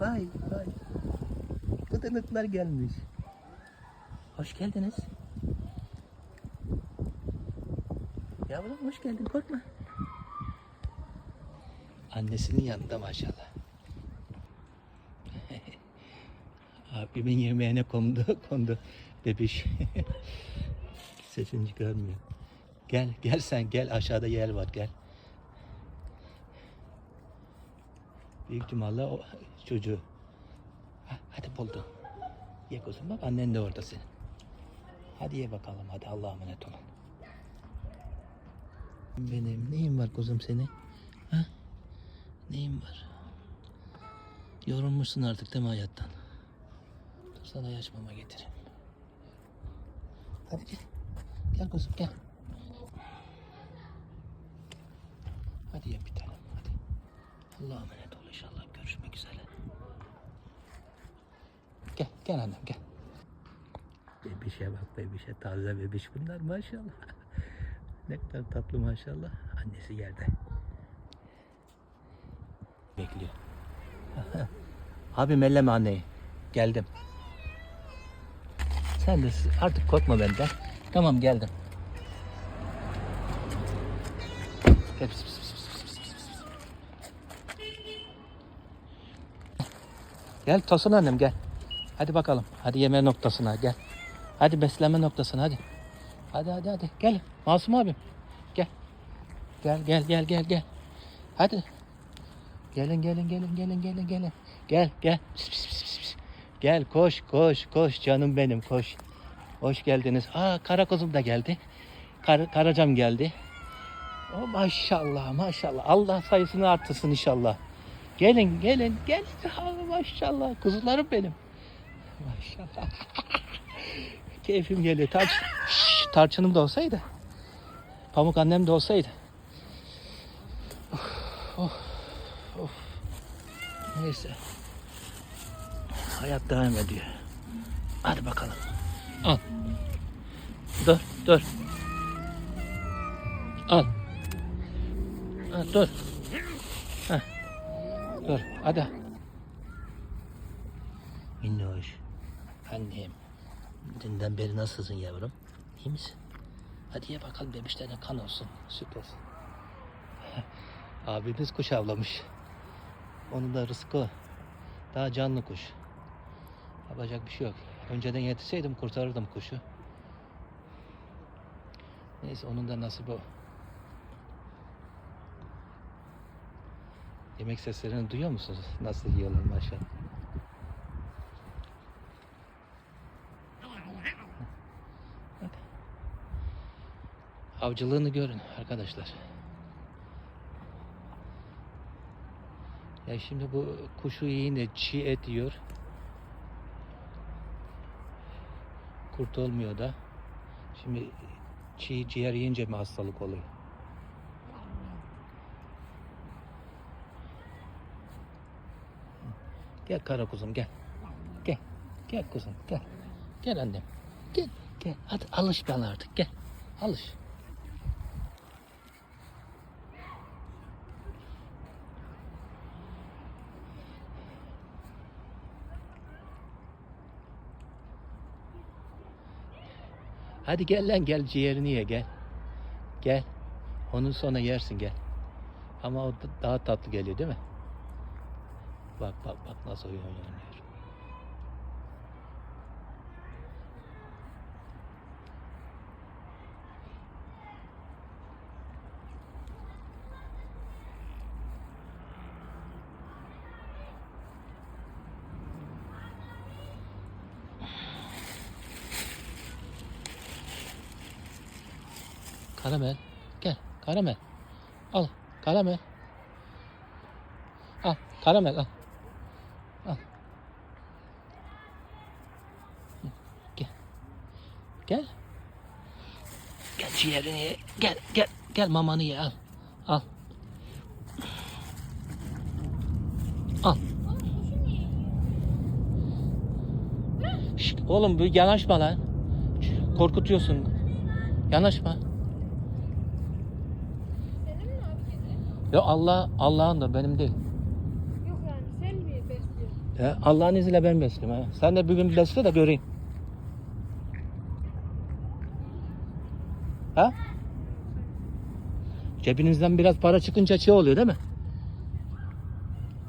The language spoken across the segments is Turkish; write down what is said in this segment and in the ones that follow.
Vay vay. Kıtınıklar gelmiş. Hoş geldiniz. Yavrum hoş geldin korkma. Annesinin yanında maşallah. Abimin yemeğine kondu, kondu bebiş. Sesini çıkarmıyor. Gel, gel sen gel aşağıda yer var gel. Büyük ihtimalle o çocuğu. Ha, hadi buldun. Ye kuzum bak annen de orada senin. Hadi ye bakalım hadi Allah'a emanet olun. Benim neyim var kuzum senin? Ha? Neyim var? Yorulmuşsun artık değil mi hayattan? Dur sana yaş mama getireyim. Hadi gel. Gel kuzum gel. Hadi ye bir tanem hadi. Allah'a emanet Gel gel annem gel. Bebişe bak bebişe taze bebiş bunlar maşallah. ne kadar tatlı maşallah. Annesi yerde. Bekliyor. Abi melleme anneyi. Geldim. Sen de artık korkma benden. Tamam geldim. Gel, pis, pis, pis. Gel Tosun annem gel. Hadi bakalım. Hadi yeme noktasına gel. Hadi beslenme noktasına hadi. Hadi hadi hadi gel. Masum abim. Gel. Gel gel gel gel gel. Hadi. Gelin gelin gelin gelin gelin gelin. Gel gel. Pis, pis, pis, pis. Gel koş koş koş canım benim koş. Hoş geldiniz. Aa karakuzum da geldi. Kar, karacam geldi. O maşallah maşallah. Allah sayısını artırsın inşallah. Gelin gelin gelin. Ha, maşallah kuzularım benim. Maşallah. Keyfim geliyor. Tarç, Şşş, tarçınım da olsaydı. Pamuk annem de olsaydı. Of, of, of. Neyse. Hayat devam ediyor. Hadi bakalım. Al. Dur, dur. Al. Ha, dur. Heh. Dur, hadi. Annem. Dünden beri nasılsın yavrum? İyi misin? Hadi ye bakalım bebişlerine kan olsun. Süt. Abimiz kuş avlamış. Onun da rızkı. Daha canlı kuş. Yapacak bir şey yok. Önceden yetişseydim kurtarırdım kuşu. Neyse onun da nasibi o. Yemek seslerini duyuyor musunuz? Nasıl yiyorlar maşallah. Hadi. Avcılığını görün arkadaşlar. Ya şimdi bu kuşu yine çiğ et yiyor. Kurt olmuyor da. Şimdi çiğ ciğer yiyince mi hastalık oluyor? Gel kara kuzum gel. Gel. Gel kuzum gel. Gel annem. Gel. Gel. Hadi alış bana artık gel. Alış. Hadi gel lan gel ciğerini ye gel. Gel. Onun sonra yersin gel. Ama o da- daha tatlı geliyor değil mi? Bak bak bak nasıl oyun oynuyor. Karamel. Gel. Karamel. Al. Karamel. Al. Karamel al. Al. Gel. Gel. Gel ciğerini ye. Gel. Gel. Gel mamanı ye al. Al. Al. Şşt, oğlum bir yanaşma lan. Korkutuyorsun. Yanaşma. Senin mi abi kedi? Ya Allah Allah'ın da benim değil. Yok yani sen mi besliyorsun? Ya Allah'ın izniyle ben besleyeyim. Ha. Sen de bir gün besle de göreyim. Ha? Cebinizden biraz para çıkınca şey oluyor değil mi?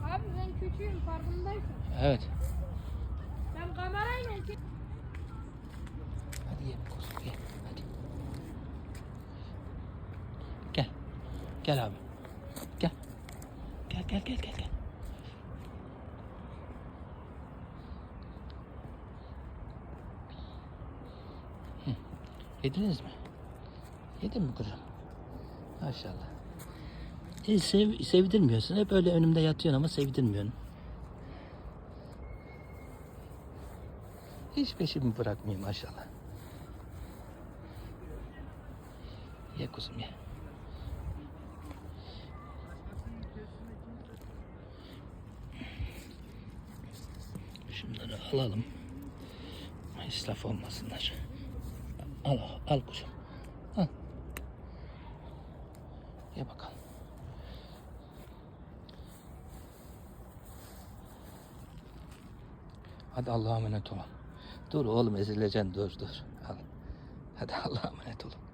Abi ben kötüyüm farkındaysın. Evet. Ben kamerayla çek- Hadi ye kuzum ye. Hadi. Gel. Gel abi. Gel. Gel gel gel. Hı. Yediniz mi? Yedin mi kuzum? Maşallah. E, sev, sevdirmiyorsun. Hep öyle önümde yatıyorsun ama sevdirmiyorsun. Hiç peşimi bırakmayayım maşallah. Ye kuzum ye. Şunları alalım. İsraf olmasınlar. Al, al kuzum. Al. Ye bakalım. Hadi Allah'a emanet olun. Dur oğlum ezileceksin dur dur. Al. Hadi Allah'a emanet olun.